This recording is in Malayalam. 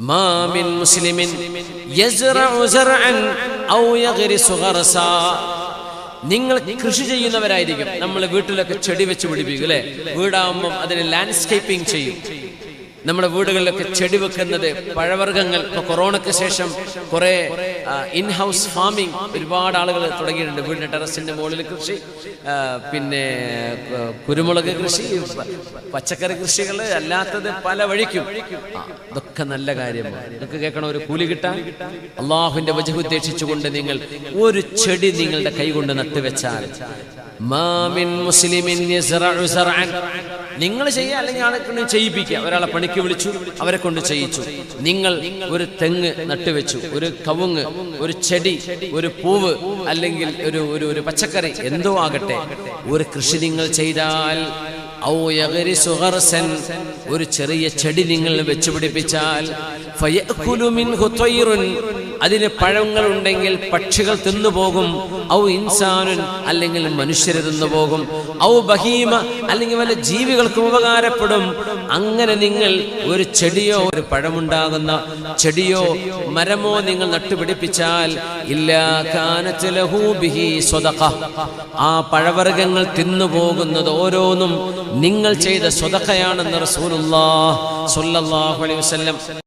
ما من مسلم يزرع زرعا أو يغرس غرسا നിങ്ങൾ കൃഷി ചെയ്യുന്നവരായിരിക്കും നമ്മൾ വീട്ടിലൊക്കെ ചെടി വെച്ച് പിടിപ്പിക്കും അല്ലേ വീടാകുമ്പം അതിന് ലാൻഡ്സ്കേപ്പിംഗ് ചെയ്യും നമ്മുടെ വീടുകളിലൊക്കെ ചെടി വെക്കുന്നത് പഴവർഗങ്ങൾ ഇപ്പൊ കൊറോണയ്ക്ക് ശേഷം കുറെ ഇൻ ഹൗസ് ഫാമിംഗ് ഒരുപാട് ആളുകൾ തുടങ്ങിയിട്ടുണ്ട്. വീടിന്റെ ടെറസിന്റെ മുകളിൽ കൃഷി പിന്നെ കുരുമുളക് കൃഷി പച്ചക്കറി കൃഷികൾ അല്ലാത്തത് പല വഴിക്കും. ഇതൊക്കെ നല്ല കാര്യമാണ്. ഇതൊക്കെ കേൾക്കണം ഒരു കൂലി കിട്ടാൻ അള്ളാഹുവിന്റെ വജു ഉദ്ദേശിച്ചുകൊണ്ട് നിങ്ങൾ ഒരു ചെടി നിങ്ങളുടെ കൈകൊണ്ട് നട്ടുവെച്ചാൽ മാമിൻ നിങ്ങൾ ചെയ്യുക അല്ലെങ്കിൽ ആളെ കൊണ്ട് ചെയ്യിപ്പിക്കുക. ഒരാളെ പണിക്ക് വിളിച്ചു അവരെ കൊണ്ട് ചെയ്യിച്ചു. നിങ്ങൾ ഒരു തെങ്ങ് നട്ടുവെച്ചു ഒരു കവുങ്ങ് ഒരു ചെടി ഒരു പൂവ് അല്ലെങ്കിൽ ഒരു ഒരു ഒരു പച്ചക്കറി എന്തോ ആകട്ടെ. ഒരു കൃഷി നിങ്ങൾ ചെയ്താൽ ഒരു ചെറിയ ചെടി നിങ്ങൾ വെച്ച് അതിന് പഴങ്ങൾ ഉണ്ടെങ്കിൽ പക്ഷികൾ തിന്നുപോകും. ഔ ഇൻസാനുൻ അല്ലെങ്കിൽ മനുഷ്യർ തിന്നുപോകും. ഔ ബഹീമ അല്ലെങ്കിൽ വല്ല ജീവികൾക്കും ഉപകാരപ്പെടും. അങ്ങനെ നിങ്ങൾ ഒരു ചെടിയോ ഒരു പഴമുണ്ടാകുന്ന ചെടിയോ മരമോ നിങ്ങൾ നട്ടുപിടിപ്പിച്ചാൽ. ആ പഴവർഗങ്ങൾ തിന്നുപോകുന്നത് ഓരോന്നും നിങ്ങൾ ചെയ്ത സ്വതക്കയാണെന്ന് റസൂലുള്ള സല്ലല്ലാഹു അലൈഹി വസല്ലം